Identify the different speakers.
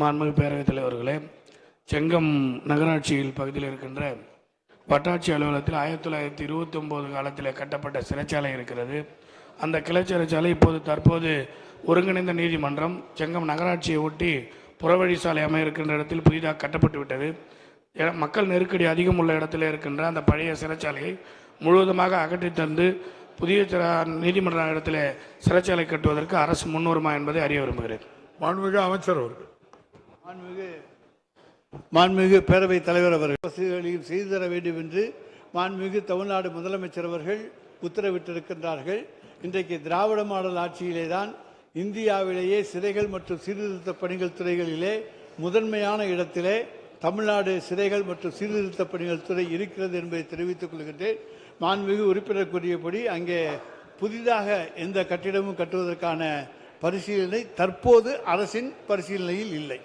Speaker 1: மாண்புமிகு பேரவைத் தலைவர்களே செங்கம் நகராட்சியில் பகுதியில் இருக்கின்ற வட்டாட்சி அலுவலகத்தில் ஆயிரத்தி தொள்ளாயிரத்தி இருபத்தி ஒம்பது காலத்தில் கட்டப்பட்ட சிறைச்சாலை இருக்கிறது. அந்த கிளை சிறைச்சாலை இப்போது தற்போது ஒருங்கிணைந்த நீதிமன்றம் செங்கம் நகராட்சியை ஒட்டி புறவழி சாலை அமைய இருக்கின்ற இடத்தில் புதிதாக கட்டப்பட்டு விட்டது. மக்கள் நெருக்கடி அதிகம் உள்ள இடத்துல இருக்கின்ற அந்த பழைய சிறைச்சாலையை முழுவதுமாக அகற்றி தந்து புதிய நீதிமன்ற இடத்துல சிறைச்சாலை கட்டுவதற்கு அரசு முன்வருமா என்பதை அறிய விரும்புகிறேன்.
Speaker 2: மாண்புமிகு அமைச்சர் அவர்கள்
Speaker 3: மாண்புமிகு மாண்புமிகு பேரவைத் தலைவர் அவர்கள் வசதிகளையும் செய்து தர வேண்டும் என்று மாண்புமிகு தமிழ்நாடு முதலமைச்சர் அவர்கள் உத்தரவிட்டிருக்கின்றார்கள். இன்றைக்கு திராவிட மாடல் ஆட்சியிலே தான் இந்தியாவிலேயே சிறைகள் மற்றும் சீர்திருத்த பணிகள் துறைகளிலே முதன்மையான இடத்திலே தமிழ்நாடு சிறைகள் மற்றும் சீர்திருத்த பணிகள் துறை இருக்கிறது என்பதை தெரிவித்துக் கொள்கின்றேன். மாண்புமிகு உறுப்பினர் கூறியபடி அங்கே புதிதாக எந்த கட்டிடமும் கட்டுவதற்கான பரிசீலனை தற்போது அரசின் பரிசீலனையில் இல்லை.